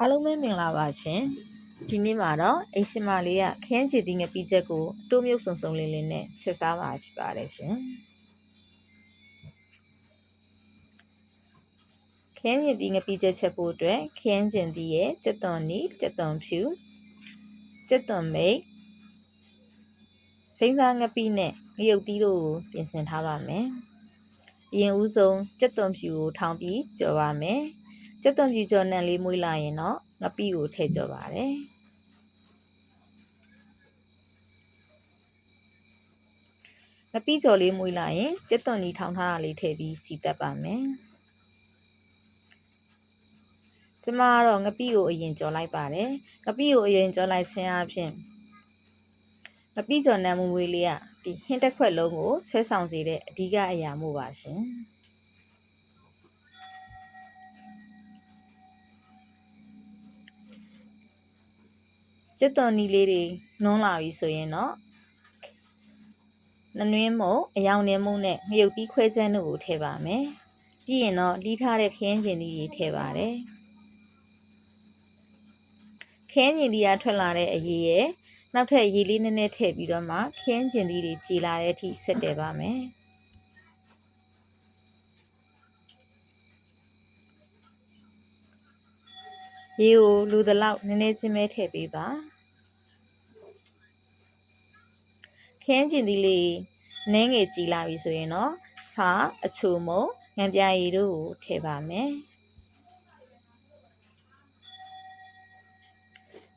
အားလုံးပဲမင်္ဂလာပါရှင်ဒီနေ့မှာတော့အိမ်ရှင်မလေးကခင်းချီတီးငပိချက်ကိုအတိုးမြုပ်ဆုံဆုံလေးလေးနဲ့ချက်စားပါဖြစ်ပါတယ်ရှင်ခင်းချီတီးငပိချက်ချက်ဖို့အတွက်ခင်းချင်တီးရဲ့စက်သွန်နီစက်သွန်ဖြူစက်သွန်မိတ်စိမ့်စားငပိနဲ့ငရုတ်တီးတို့ကိုပြင်ဆင်ထားပါမယ်အရင်ဦးဆုံးစက်သွန်ဖြူကိုထောင်းပြီးကြော်ပါမယ် ကျက်သွန်ပြူကြော်နံလေးမွေးလာရင်တော့ငပိကိုထည့်ကြော်ပါတယ်ငပိကြော်လေးမွေးလာရင်ကျက်သွန်ကြီးထောင်ထားတာလေးထည့်ပြီးစီတက်ပါမယ်ကျမကတော့ငပိကိုအရင်ကြော်လိုက်ပါတယ်ငပိကိုအရင်ကြော်လိုက်ခြင်းအပြင်ငပိကြော်နံမွေးလေးကဒီဟင်းတစ်ခွက်လုံးကိုဆွဲဆောင်စေတဲ့အဓိကအရာမို့ပါရှင် ကျက်သွန်နီလေးတွေနွန်းလာပြီဆိုရင်တော့နနွင်းမုံအယောင်နေမုံနဲ့ငရုတ်ပြီးခွဲချမ်းတို့ကိုထည့်ပါမယ်ပြီးရင်တော့လီးထားတဲ့ခင်းကျင်လေးတွေထည့်ပါတယ်ခင်းကျင်လေးကထွက်လာတဲ့အရေးရဲ့နောက်ထပ်ရေလေးနည်းနည်းထည့်ပြီးတော့မှခင်းကျင်လေးတွေကြည်လာတဲ့အထိဆက်တယ်ပါမယ် ရေကိုလိုသလောက်နည်းနည်းချင်းပဲထည့်ပေးပါခင်းကျင်သီးလေးနည်းငယ်ကြည်လာပြီဆိုရင်တော့စာအချိုမုံငံပြရည်တို့ကိုထည့်ပါမယ်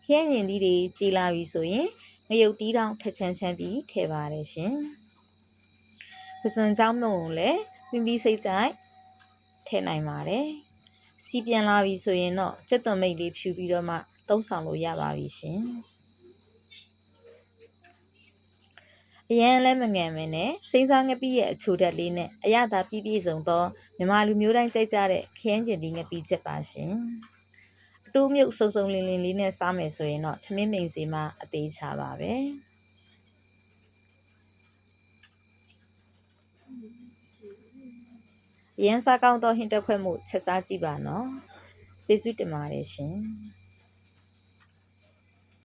ခင်းကျင်သီးတွေကြည်လာပြီဆိုရင်ငရုတ်တီးတောင်ထချမ်းချမ်းပြီးထည့်ပါရရှင်ပစွန်ချောင်းမုံကိုလည်းပြင်းပြီးစိတ်ကြိုက်ထည့်နိုင်ပါတယ် စီပြန်လာပြီဆိုရင်တော့စက်သွန်မိတ်လေးဖြူပြီးတော့မှသုံးဆောင်လို့ရပါပြီရှင်အရန်လည်းမငန်မင်းနဲ့စိမ့်စားငပိရဲ့အချိုဓာတ်လေးနဲ့အရသာပြည့်ပြည့်စုံသောမြမလူမျိုးတိုင်းကြိုက်ကြတဲ့ခင်းကျင်ဒီငပိချက်ပါရှင်အတိုးမြုပ်စုံစုံလင်းလင်းလေးနဲ့စားမယ်ဆိုရင်တော့ထမင်းမိန်စီမှာအသေးချပါပဲ ရန်စားကောင်းသောဟင်းတက်ခွက်မှုချက်စားကြည့်ပါနော်ကျေးဇူးတင်ပါတယ်ရှင်